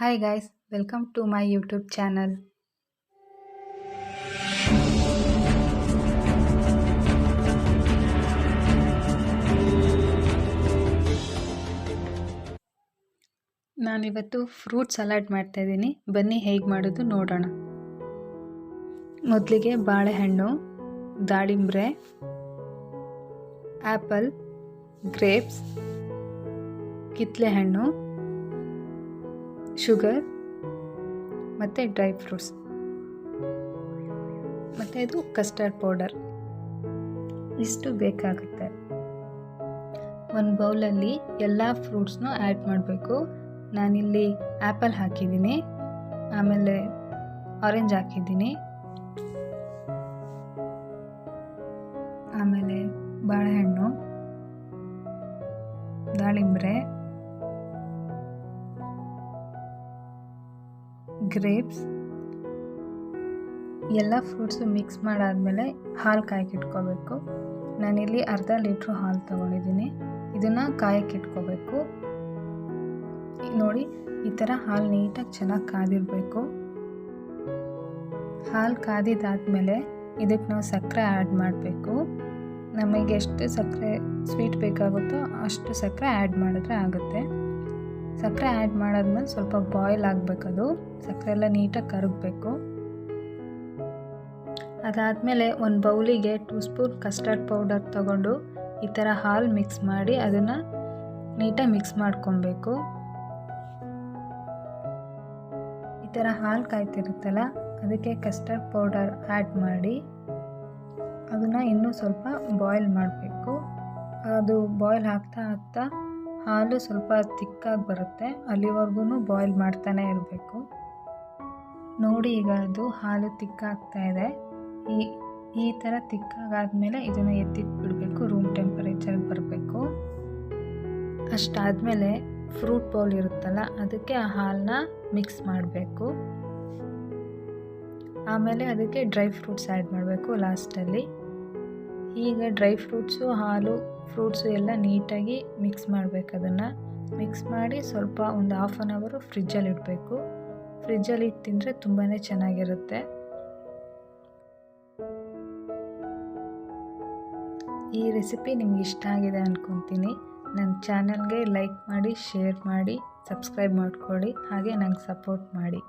Hi guys, welcome to my YouTube channel. ನಾನಿವತ್ತು fruit salad ಮಾಡ್ತಾಯಿದ್ದೀನಿ ಬನ್ನಿ ಹೇಗೆ ಮಾಡೋದು ನೋಡೋಣ ಮೊದಲಿಗೆ ಬಾಳೆಹಣ್ಣು ದಾಳಿಂಬ್ರೆ ಆ್ಯಪಲ್ ಗ್ರೇಪ್ಸ್ ಕಿತ್ತಳೆ ಶುಗರ್ ಮತ್ತು ಡ್ರೈ ಫ್ರೂಟ್ಸ್. ಮತ್ತು ಇದು ಕಸ್ಟರ್ಡ್ ಪೌಡರ್. ಇಷ್ಟು ಬೇಕಾಗುತ್ತೆ. ಒಂದು ಬೌಲಲ್ಲಿ ಎಲ್ಲ ಫ್ರೂಟ್ಸ್ನೂ ಆ್ಯಡ್ ಮಾಡಬೇಕು. ನಾನಿಲ್ಲಿ ಆ್ಯಪಲ್ ಹಾಕಿದ್ದೀನಿ. ಆಮೇಲೆ ಆರೆಂಜ್ ಹಾಕಿದ್ದೀನಿ. ಆಮೇಲೆ ಬಾಳೆಹಣ್ಣು, ದಾಳಿಂಬ್ರೆ. ಗ್ರೇಪ್ಸ್ ಎಲ್ಲ ಫ್ರೂಟ್ಸು ಮಿಕ್ಸ್ ಮಾಡಾದಮೇಲೆ ಹಾಲು ಕಾಯಕ್ಕಿಟ್ಕೋಬೇಕು ನಾನಿಲ್ಲಿ ಅರ್ಧ ಲೀಟ್ರು ಹಾಲು ತೊಗೊಂಡಿದ್ದೀನಿ. ಇದನ್ನು ಕಾಯಕ್ಕಿಟ್ಕೋಬೇಕು ನೋಡಿ, ಈ ಥರ ಹಾಲು ನೀಟಾಗಿ ಚೆನ್ನಾಗಿ ಕಾದಿರಬೇಕು. ಹಾಲು ಕಾದಿದ್ದಾದಮೇಲೆ ಇದಕ್ಕೆ ನಾವು ಸಕ್ಕರೆ ಆ್ಯಡ್ ಮಾಡಬೇಕು. ನಮಗೆ ಎಷ್ಟು ಸಕ್ಕರೆ ಸ್ವೀಟ್ ಬೇಕಾಗುತ್ತೋ ಅಷ್ಟು ಸಕ್ಕರೆ ಆ್ಯಡ್ ಮಾಡಿದ್ರೆ ಆಗುತ್ತೆ. ಸಕ್ಕರೆ ಆ್ಯಡ್ ಮಾಡಾದ್ಮೇಲೆ ಸ್ವಲ್ಪ ಬಾಯ್ಲ್ ಆಗಬೇಕದು. ಸಕ್ಕರೆ ಎಲ್ಲ ನೀಟಾಗಿ ಕರಗಬೇಕು. ಅದಾದಮೇಲೆ ಒಂದು ಬೌಲಿಗೆ ಟೂ ಸ್ಪೂನ್ ಕಸ್ಟರ್ಡ್ ಪೌಡರ್ ತಗೊಂಡು ಈ ಥರ ಹಾಲು ಮಿಕ್ಸ್ ಮಾಡಿ ಅದನ್ನು ನೀಟಾಗಿ ಮಿಕ್ಸ್ ಮಾಡ್ಕೊಬೇಕು. ಈ ಥರ ಹಾಲು ಕಾಯ್ತಿರುತ್ತಲ್ಲ, ಅದಕ್ಕೆ ಕಸ್ಟರ್ಡ್ ಪೌಡರ್ ಆ್ಯಡ್ ಮಾಡಿ ಅದನ್ನು ಇನ್ನೂ ಸ್ವಲ್ಪ ಬಾಯ್ಲ್ ಮಾಡಬೇಕು. ಅದು ಬಾಯ್ಲ್ ಆಗ್ತಾ ಆಗ್ತಾ ಹಾಲು ಸ್ವಲ್ಪ ತಿಕ್ಕಾಗಿ ಬರುತ್ತೆ. ಅಲ್ಲಿವರೆಗೂ ಬಾಯ್ಲ್ ಮಾಡ್ತಾನೆ ಇರಬೇಕು. ನೋಡಿ ಈಗ ಅದು ಹಾಲು ತಿಕ್ಕಾಗ್ತಾ ಇದೆ. ಈ ಈ ಥರ ತಿಕ್ಕಾಗಾದಮೇಲೆ ಇದನ್ನು ಎತ್ತಿಟ್ಬಿಡಬೇಕು. ರೂಮ್ ಟೆಂಪರೇಚರ್ಗೆ ಬರಬೇಕು. ಅಷ್ಟಾದಮೇಲೆ ಫ್ರೂಟ್ ಬೌಲ್ ಇರುತ್ತಲ್ಲ, ಅದಕ್ಕೆ ಆ ಹಾಲನ್ನ ಮಿಕ್ಸ್ ಮಾಡಬೇಕು. ಆಮೇಲೆ ಅದಕ್ಕೆ ಡ್ರೈ ಫ್ರೂಟ್ಸ್ ಆ್ಯಡ್ ಮಾಡಬೇಕು ಲಾಸ್ಟಲ್ಲಿ ಈಗ ಡ್ರೈ ಫ್ರೂಟ್ಸು, ಹಾಲು, ಫ್ರೂಟ್ಸು ಎಲ್ಲ ನೀಟಾಗಿ ಮಿಕ್ಸ್ ಮಾಡಬೇಕು ಅದನ್ನು. ಮಿಕ್ಸ್ ಮಾಡಿ ಸ್ವಲ್ಪ ಒಂದು ಹಾಫ್ ಆನ್ ಅವರು ಫ್ರಿಜ್ಜಲ್ಲಿ ಇಡಬೇಕು. ಫ್ರಿಜ್ಜಲ್ಲಿ ಇಟ್ಟು ತಿಂದರೆ ತುಂಬಾ ಚೆನ್ನಾಗಿರುತ್ತೆ. ಈ ರೆಸಿಪಿ ನಿಮ್ಗೆ ಇಷ್ಟ ಆಗಿದೆ ಅಂದ್ಕೊತೀನಿ ನನ್ನ ಚಾನಲ್ಗೆ ಲೈಕ್ ಮಾಡಿ, ಶೇರ್ ಮಾಡಿ, ಸಬ್ಸ್ಕ್ರೈಬ್ ಮಾಡಿಕೊಳ್ಳಿ. ಹಾಗೆ ನಂಗೆ ಸಪೋರ್ಟ್ ಮಾಡಿ.